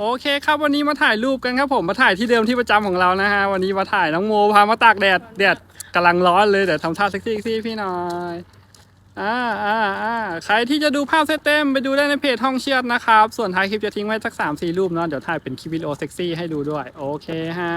โอเคครับวันนี้มาถ่ายรูปกันครับผมมาถ่ายที่เดิมที่ประจำของเรานะฮะวันนี้มาถ่ายน้องโมพามาตากแดดแดดกำลังร้อนเลยเดี๋ยวทำท่าเซ็กซี่ซี่พี่หน่อยอ่าอ่าอ่าใครที่จะดูภาพเซตเต็มไปดูได้ในเพจห้องเชียดนะครับ ส่วนท้ายคลิปจะทิ้งไว้สักสามสี่รูปเนาะเดี๋ยวถ่ายเป็นคลิปวิดีโอเซ็กซี่ให้ดูด้วย โอเคฮะ